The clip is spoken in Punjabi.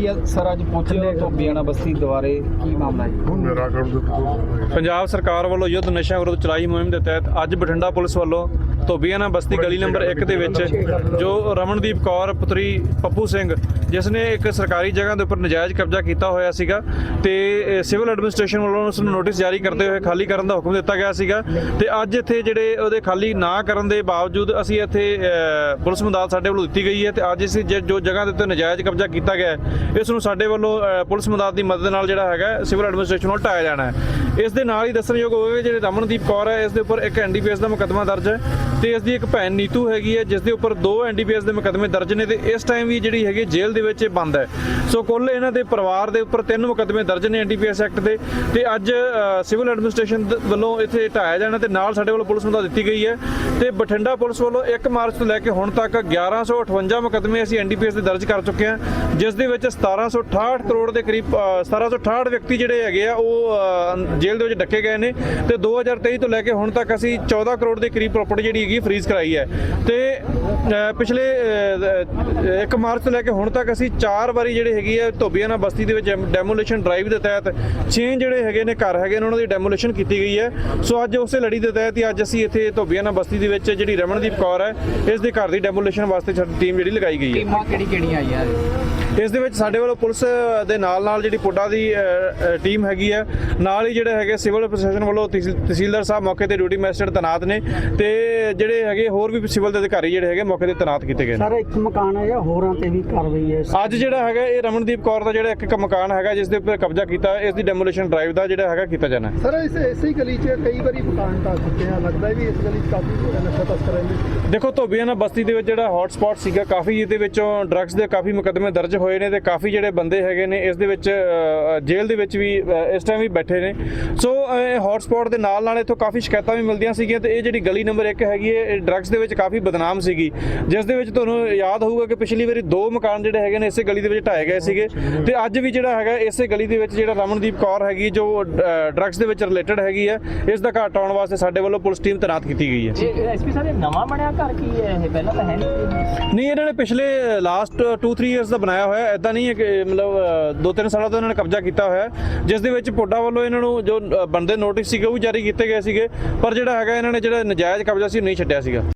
ਅੱਜ- ਸਰ ਅੱਜ ਪਹੁੰਚੇ ਹੋ ਧੋਬੀਆਣਾ ਬਸਤੀ ਦੁਆਰੇ। ਕੀ ਮਾਮਲਾ ਹੈ? ਪੰਜਾਬ ਸਰਕਾਰ ਵੱਲੋਂ ਯੁੱਧ ਨਸ਼ਾ ਵਿਰੁੱਧ ਚਲਾਈ ਮੁਹਿੰਮ ਦੇ ਤਹਿਤ ਅੱਜ ਬਠਿੰਡਾ ਪੁਲਿਸ ਵੱਲੋਂ ਧੋਬੀਆਣਾ ਬਸਤੀ ਗਲੀ ਨੰਬਰ 1 ਦੇ ਵਿੱਚ ਜੋ ਰਮਨਦੀਪ ਕੌਰ ਪੁੱਤਰੀ ਪੱਪੂ ਸਿੰਘ ਜਿਸ ਨੇ ਇੱਕ ਸਰਕਾਰੀ ਜਗ੍ਹਾ ਦੇ ਉੱਪਰ ਨਜਾਇਜ਼ ਕਬਜ਼ਾ ਕੀਤਾ ਹੋਇਆ ਸੀਗਾ ਤੇ ਸਿਵਲ ਐਡਮਿਨਿਸਟ੍ਰੇਸ਼ਨ ਵੱਲੋਂ ਉਸ ਨੂੰ ਨੋਟਿਸ ਜਾਰੀ ਕਰਦੇ ਹੋਏ ਖਾਲੀ ਕਰਨ ਦਾ ਹੁਕਮ ਦਿੱਤਾ ਗਿਆ ਸੀਗਾ ਤੇ ਅੱਜ ਇੱਥੇ ਜਿਹੜੇ ਉਹਦੇ ਖਾਲੀ ਨਾ ਕਰਨ ਦੇ ਬਾਵਜੂਦ ਅਸੀਂ ਇੱਥੇ ਪੁਲਿਸ ਮਦਦ ਸਾਡੇ ਵੱਲੋਂ ਦਿੱਤੀ ਗਈ ਹੈ ਤੇ ਅੱਜ ਅਸੀਂ ਜਿ- ਜੋ ਜਗ੍ਹਾ ਦੇ ਉੱਤੇ ਨਜਾਇਜ਼ ਕਬਜ਼ਾ ਕੀਤਾ ਗਿਆ ਇਸ ਨੂੰ ਸਾਡੇ ਵੱਲੋਂ ਪੁਲਿਸ ਮਦਦ ਦੀ ਮਦਦ ਨਾਲ ਜਿਹੜਾ ਹੈਗਾ, ਸਿਵਲ ਐਡਮਿਨਿਸਟ੍ਰੇਸ਼ਨ ਵੱਲ ਢਾਇਆ ਜਾਣਾ ਹੈ। ਇਸ ਦੇ ਨਾਲ ਹੀ ਦੱਸਣਯੋਗ ਹੋਵੇਗਾ ਜਿਹੜੇ ਰਮਨਦੀਪ ਕੌਰ ਹੈ, ਇਸ ਦੇ ਉੱਪਰ ਇੱਕ ਐਨਡੀਪੀਐਸ ਦਾ ਮੁਕੱਦਮਾ ਦਰਜ ਹੈ ਤੇ ਇਸ ਦੀ ਇੱਕ ਭੈਣ ਨੀਤੂ ਹੈਗੀ ਹੈ, ਜਿਸ ਦੇ ਉੱਪਰ ਦੋ ਐਨਡੀਪੀਐਸ ਦੇ ਮੁਕੱਦਮੇ ਦਰਜ ਨੇ ਤੇ ਇਸ ਟਾਈਮ ਵੀ ਜਿਹੜੀ ਹੈਗੀ ਜੇਲ੍ਹ ਦੇ ਵਿੱਚ ਇਹ ਬੰਦ ਹੈ। ਸੋ ਕੁੱਲ ਇਹਨਾਂ ਦੇ ਪਰਿਵਾਰ ਦੇ ਉੱਪਰ ਤਿੰਨ ਮੁਕੱਦਮੇ ਦਰਜ ਨੇ ਐਨਡੀਪੀਐਸ ਐਕਟ ਦੇ ਤੇ ਅੱਜ ਸਿਵਲ ਐਡਮਿਨਿਸਟ੍ਰੇਸ਼ਨ ਵੱਲੋਂ ਇੱਥੇ ਢਾਇਆ ਜਾਣਾ ਤੇ ਨਾਲ ਸਾਡੇ ਵੱਲੋਂ ਪੁਲਿਸ ਮਦਦ ਦਿੱਤੀ ਗਈ ਹੈ ਤੇ ਬਠਿੰਡਾ ਪੁਲਿਸ ਵੱਲੋਂ 1 ਮਾਰਚ ਤੋਂ ਲੈ ਕੇ ਹੁਣ ਤੱਕ 1158 ਮੁਕੱਦਮੇ ਅਸੀਂ ਐਨਡੀਪੀਐਸ ਦੇ ਦਰਜ ਕਰ ਚੁੱਕੇ ਹਾਂ, ਜਿਸ ਦੇ ਵਿੱਚ 1768 ਕਰੋੜ ਦੇ ਕਰੀਬ ਅ, 1768 ਵਿਅਕਤੀ ਜਿਹੜੇ ਹੈਗੇ ਆ ਉਹ ਜੇਲ੍ਹ ਦੇ ਵਿੱਚ ਡੱਕੇ ਗਏ ਨੇ ਤੇ 2023 ਤੋਂ ਲੈ ਕੇ ਹੁਣ ਤੱਕ ਅਸੀਂ 14 ਕਰੋੜ ਦੇ ਕਰੀਬ ਪ੍ਰਾਪਰਟੀ ਜਿਹੜੀ ਹੈਗੀ ਫਰੀਜ਼ ਕਰਾਈ ਹੈ। ਤੇ ਪਿਛਲੇ 1 ਮਾਰਚ ਤੋਂ ਲੈ ਕੇ ਹੁਣ ਤੱਕ ਅਸੀਂ ਚਾਰ ਵਾਰੀ ਜਿਹੜੇ ਹੈਗੀ ਹੈ ਧੋਬੀਆਨਾ ਬਸਤੀ ਦੇ ਵਿੱਚ ਡੈਮੋਲੇਸ਼ਨ ਡਰਾਈਵ ਦੇ ਤਹਿਤ 6 ਜਿਹੜੇ ਹੈਗੇ ਨੇ ਘਰ ਹੈਗੇ ਨੇ ਉਹਨਾਂ ਦੀ ਡੈਮੋਲੇਸ਼ਨ ਕੀਤੀ ਗਈ ਹੈ। ਸੋ ਅੱਜ ਉਸੇ ਲੜੀ ਦੇ ਤਹਿਤ ਹੀ ਅੱਜ ਅਸੀਂ ਇੱਥੇ ਧੋਬੀਆਨਾ ਬਸਤੀ ਦੇ ਵਿੱਚ ਜਿਹੜੀ ਰਮਨਦੀਪ ਕੌਰ ਹੈ ਇਸ ਦੇ ਘਰ ਦੀ ਡੈਮੋਲੇਸ਼ਨ ਵਾਸਤੇ ਸਾਡੀ ਟੀਮ ਜਿਹੜੀ ਲਗਾਈ ਗਈ ਹੈ। ਟੀਮਾਂ ਕਿਹੜੀ ਕਿਹੜੀਆਂ ਆਈਆਂ? ਇਸ ਦੇ ਵਿੱਚ ਸਾਡੇ ਵੱਲੋਂ ਪੁਲਿਸ ਦੇ ਨਾਲ ਨਾਲ ਜਿਹੜੀ ਪੁੱਡਾ ਦੀ ਟੀਮ ਹੈਗੀ ਹੈ ਨਾਲ ਹੀ ਜਿਹੜੇ ਹੈਗੇ ਸਿਵਲ ਪ੍ਰਸ਼ਾਸਨ ਵੱਲੋਂ ਤਹਿਸੀਲ- ਤਹਿਸੀਲਦਾਰ ਸਾਹਿਬ ਮੌਕੇ ਤੇ ਡਿਊਟੀ ਮੈਜਿਸਟਰੇਟ ਤੈਨਾਤ ਨੇ ਤੇ ਜਿਹੜੇ ਹੈਗੇ ਹੋਰ ਵੀ ਸਿਵਲ ਦੇ ਅਧਿਕਾਰੀ ਜਿਹੜੇ ਹੈਗੇ ਮੌਕੇ ਤੇ ਤੈਨਾਤ ਕੀਤੇ ਗਏ ਨੇ ਸਰ ਇੱਕ ਮਕਾਨ ਹੈ ਜਾਂ ਹੋਰਾਂ ਤੇ ਵੀ ਕਾਰਵਾਈ ਹੈ ਅੱਜ ਜਿਹੜਾ ਹੈਗਾ ਇਹ ਰਮਨਦੀਪ ਕੌਰ ਦਾ ਜਿਹੜਾ ਇੱਕ ਇੱਕ ਮਕਾਨ ਹੈਗਾ ਜਿਸ ਦੇ ਉੱਪਰ ਕਬਜ਼ਾ ਕੀਤਾ ਇਸ ਦੀ ਡੈਮੋਲੀਸ਼ਨ ਡਰਾਈਵ ਦਾ ਜਿਹੜਾ ਹੈਗਾ ਕੀਤਾ ਜਾਣਾ ਹੈ। ਸਰ ਇਸ ਇਸੇ ਹੀ ਗਲੀ 'ਚ ਕਈ ਵਾਰੀ ਮਕਾਨ ਢਾਹ ਚੁੱਕੇ ਆ ਲੱਗਦਾ ਹੈ ਵੀ ਇਸ ਗਲੀ 'ਚ ਕਾਫੀ ਨਸ਼ਾ ਤਸਕਰ ਰਹਿੰਦੇ ਦੇਖੋ ਧੋਬੀਆਣਾ ਬਸਤੀ ਦੇ ਵਿੱਚ ਜਿਹੜਾ ਹੌਟ ਸਪੌਟ ਸੀਗਾ, ਕਾਫੀ ਇਹਦੇ ਵਿੱਚੋਂ ਡਰੱਗਸ ਦੇ ਕਾਫੀ ਮੁਕੱਦਮੇ ਦਰਜ ਹੋਏ ਨੇ ਤੇ ਕਾਫੀ ਜਿਹੜੇ ਬੰਦੇ ਹੈਗੇ ਨੇ, ਇਸ ਦੇ ਵਿੱਚ ਜੇਲ੍ਹ ਦੇ ਵਿੱਚ ਵੀ ਇਸ ਟਾਈਮ ਵੀ ਬੈਠੇ ਨੇ। ਸੋ ਇਹ ਹੌਟ ਸਪੌਟ ਦੇ ਨਾਲ ਨਾਲ ਇੱਥੋਂ ਕਾਫੀ ਸ਼ਿਕਾਇਤਾਂ ਵੀ ਮਿਲਦੀਆਂ ਸੀਗੀਆਂ ਤੇ ਇਹ ਜਿਹੜੀ ਗਲੀ ਨੰਬਰ 1 ਹੈਗੀ ਹੈ, ਇਹ ਡਰੱਗਸ ਦੇ ਵਿੱਚ ਕਾਫੀ ਬਦਨਾਮ ਸੀਗੀ। ਜਿਸ ਦੇ ਵਿੱਚ ਤੁਹਾਨੂੰ ਯਾਦ ਹੋਊਗਾ ਕਿ ਪਿਛਲੀ ਵਾਰੀ ਦੋ ਮਕਾਨ ਜਿਹੜੇ ਹੈਗੇ ਨੇ, ਇਸੇ ਗਲੀ ਦੇ ਵਿੱਚ ਢਾਏ ਗਏ ਸੀਗੇ ਤੇ ਅੱਜ ਵੀ ਜਿਹੜਾ ਹੈਗਾ, ਇਸੇ ਗਲੀ ਦੇ ਵਿੱਚ ਜਿਹੜਾ ਰਮਨਦੀਪ ਕੌਰ ਹੈਗੀ ਜੋ ਡਰੱਗਸ ਦੇ ਵਿੱਚ ਰਿਲੇਟਡ ਹੈਗੀ ਹੈ, ਇਸ ਦਾ ਘਾਟ ਆਉਣ ਵਾਸਤੇ ਸਾਡੇ ਵੱਲੋਂ ਪੁਲਿਸ ਟੀਮ ਤੈਨਾਤ ਕੀਤੀ ਗਈ ਹੈ। ਇਹ ਐਸਪੀ ਸਾਹਿਬ ਨਵਾਂ ਬਣਿਆ ਘਰ ਕੀ ਹੈ ਇਹ? ਪਹਿਲਾਂ ਤਾਂ ਹੈ ਨਹੀਂ ਨਹੀਂ ਇਹਨਾਂ ਨੇ ਪਿਛਲੇ ਲਾਸਟ 2-3 ਇਅਰਸ ਦਾ ਬਣਾਇਆ ਹੋਇਆ ਹੈ। ਐਦਾਂ ਨਹੀਂ ਹੈ ਕਿ ਮਤਲਬ 2-3 ਸਾਲਾਂ ਤੋਂ ਇਹਨਾਂ ਨੇ ਕਬਜ਼ਾ ਕੀਤਾ ਹੋਇਆ ਹੈ। ਜਿਸ ਦੇ ਵਿੱਚ ਪੋਡਾ ਵੱਲੋਂ ਇਹਨਾਂ ਨੂੰ ਜੋ ਅ, ਬਣਦੇ ਨੋਟਿਸ ਸੀਗੇ ਉਹ ਵੀ ਜਾਰੀ ਕੀਤੇ ਗਏ ਸੀਗੇ। ਪਰ ਜਿਹੜਾ ਹੈਗਾ ਇਹਨਾਂ ਨੇ ਜਿਹੜਾ ਨਜਾਇਜ਼ ਕਬਜ਼ਾ ਸੀ ਉਹ ਨਹੀਂ ਛੱਡਿਆ ਸੀਗਾ।